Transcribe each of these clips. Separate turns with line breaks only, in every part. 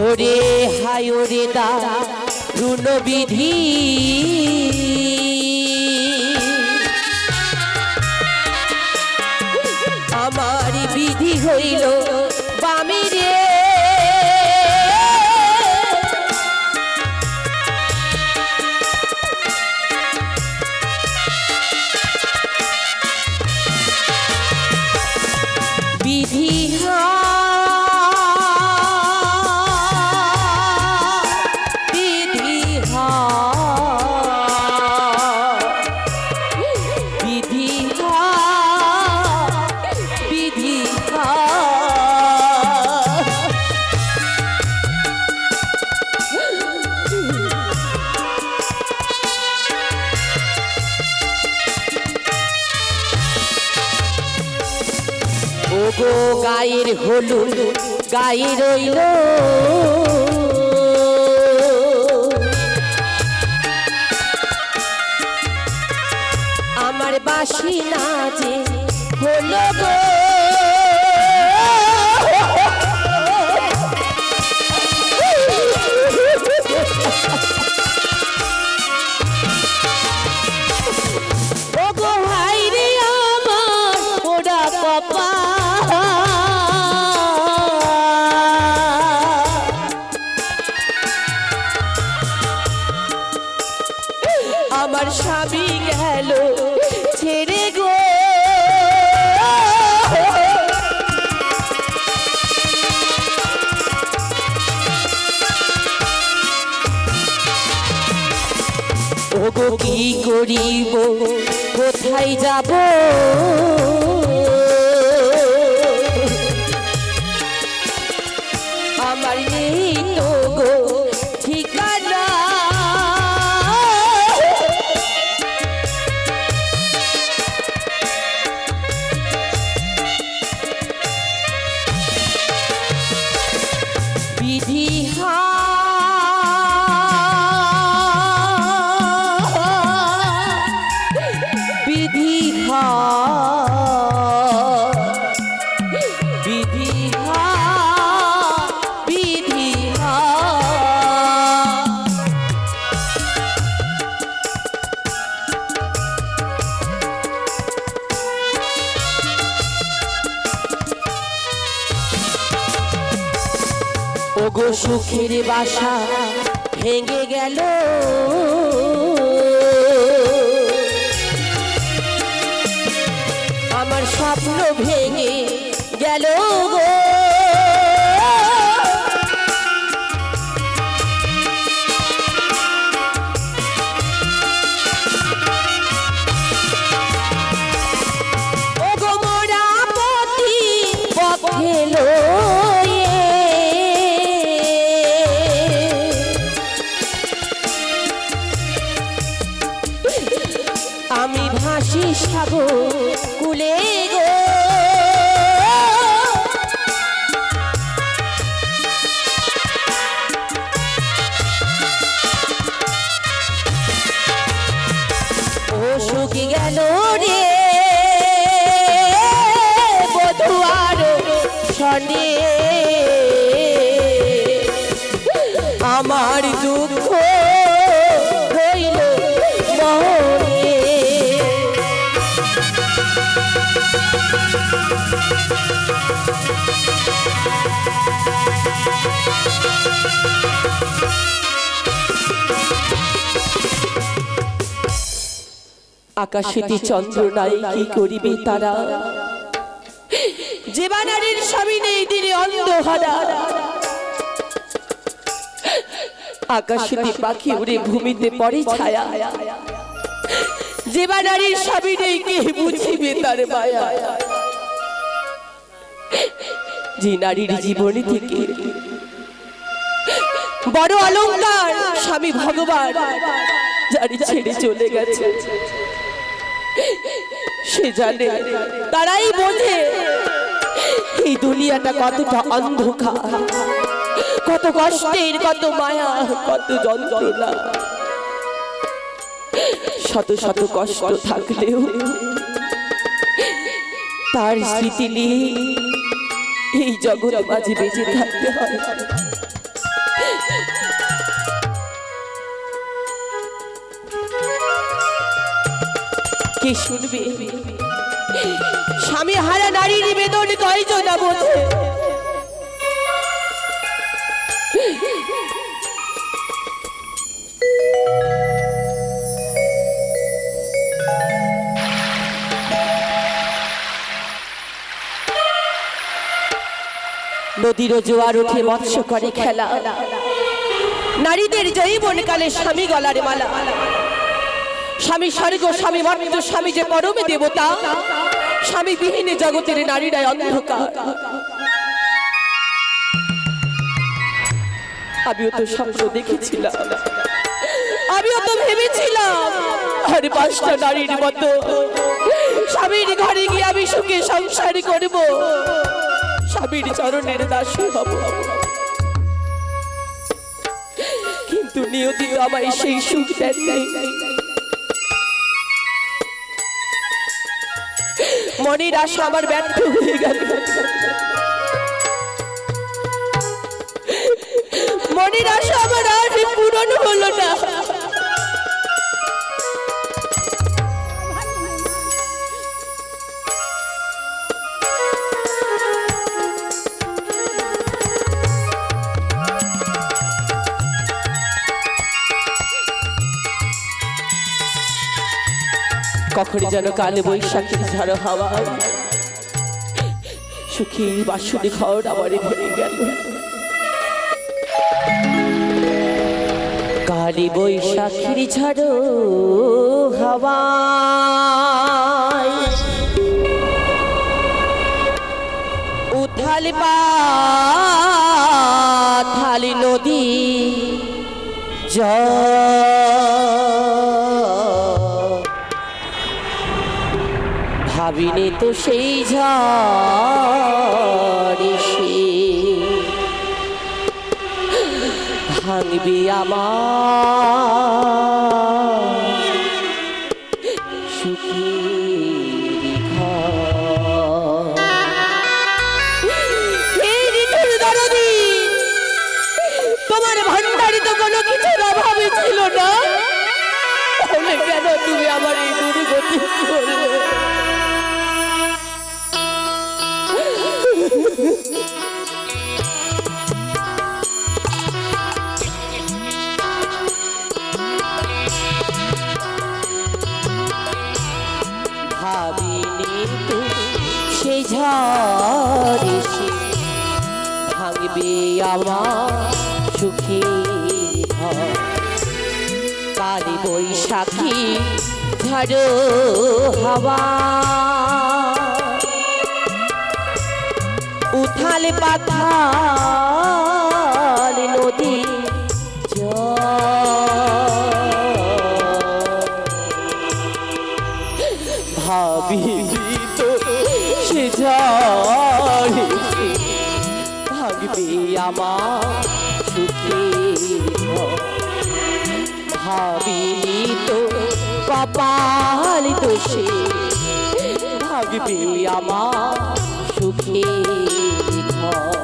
ওরে হায় ওরে দা রুণ বিধি আমার বিধি হইল বামি হলুদ গাই রইল। আমার বাসি না যে হলো গো। কি করিব? কোথায় যাব? ওগো সুখের বাসা ভেঙে গেল। আমার স্বপ্ন ভেঙে গেল গো। আমার দুঃখ হইল চন্দ্র নাই কি করিবে তারা? জীবানারীর স্বামী নেই দিনে অন্ধহারা আকাশেতে পাখি উড়ে ভূমিতে পড়ে ছায়া। যে বানারির স্বামী নেই কে বুঝিবে তার মায়া? যে নারীর জীবনী থেকে বড় অলংকার স্বামী ভগবান যারি ছেড়ে চলে গেছে। সে জানে তারাই বোঝে এই দুনিয়াটা কতটা অন্ধকার। কত কষ্টের, কত মায়া, কত যন্ত্রণা। শত শত কষ্ট থাকলেও তার স্মৃতি নিয়ে এই জগৎ মাঝে বেঁচে থাকতে হয়। শুনবে? স্বামী হারা নারীর বেদন কয়জনা বোঝে? নদীর জোয়ার উঠে মৎস্য করে খেলা। নারীদের যৌবনকালে স্বামী গলার মালা। স্বামী স্বর্গ, স্বামী মর্ত স্বামী যে পরমে দেবতা স্বামী বিহীনে জগতের নারীরাই অন্ধকার। আমিও তো স্বপ্ন দেখেছিলাম। আমিও তো ভেবেছিলাম আর পাঁচটা নারীর মতো স্বামীর ঘরে গিয়ে আমি সুখে সংসার করব। স্বামীর চরণের দাসী হব। কিন্তু নিয়তি আমায় সেই সুখ দেন নাই। মনের আশা আমার ব্যর্থ হয়ে গেল। মনের আশা আমার আর যেন কালে বৈশাখীর ঝড় হাওয়া। সুখী বাসুনি ঘর আমার ভরে গেল। কালী বৈশাখীর ঝড় হাওয়া। উথাল পাথালি নদী, জল তো সেই ঝড় ভাঙবি আমার ঝড় এসে ভাঙবে আমার সুখী ঘর। কালী বৈশাখী ঝড় হাওয়া। উথাল পাথাল নদী ভাবি আমার সুখী ভাবিনি তো কপাল দোষে ভাগবে আমার সুখী স্বামী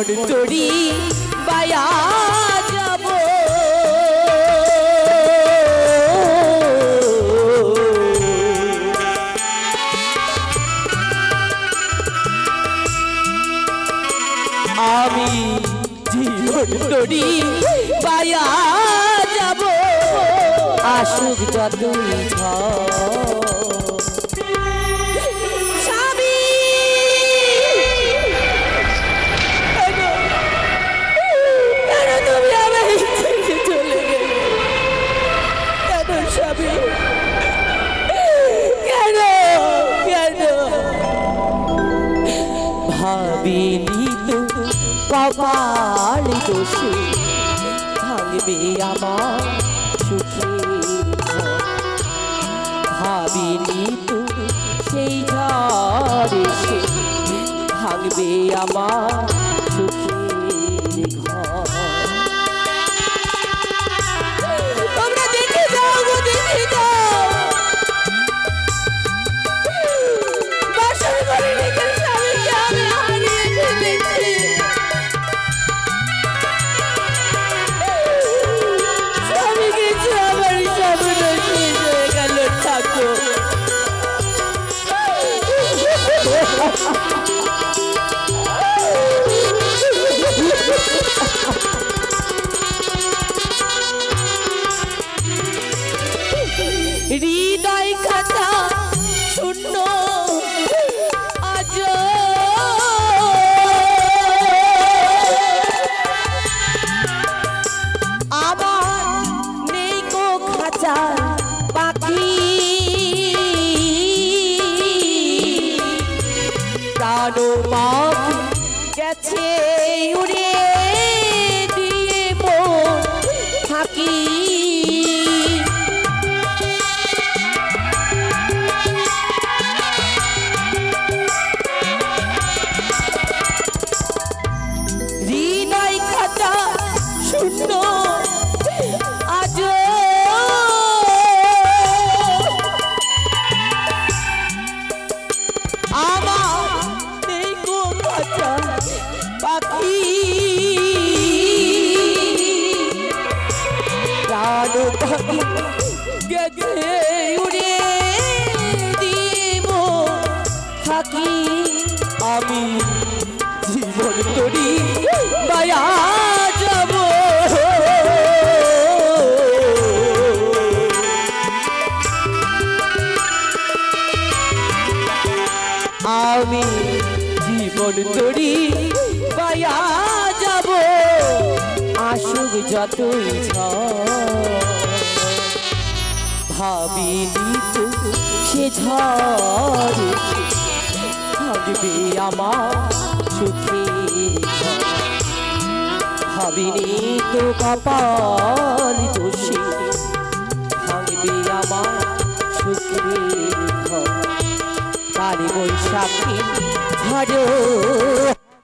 মোর চড়ি বায়া যাব। আমি জীবন তরি বায়া যাব। আসুক যতই ঝড়। বসে ভাঙবে আমার সুখে। ভাবিনি তুমি সেই ঝড় ভাঙবে আমার সুখে। পাপ গেছে উড়ে। সাথী প্রাণ গেছে উড়ে দিব থাকি আমি জীবন তরি বায়া যাব। পায়া যাব। আসুক যতই ভাবিনি তো সে ঝড়। থাকবে আমার সুখে ভাবিনি তো কপাল দোষী। থাকবে আমার সুখে ঘর বৈশাখী ঝড়।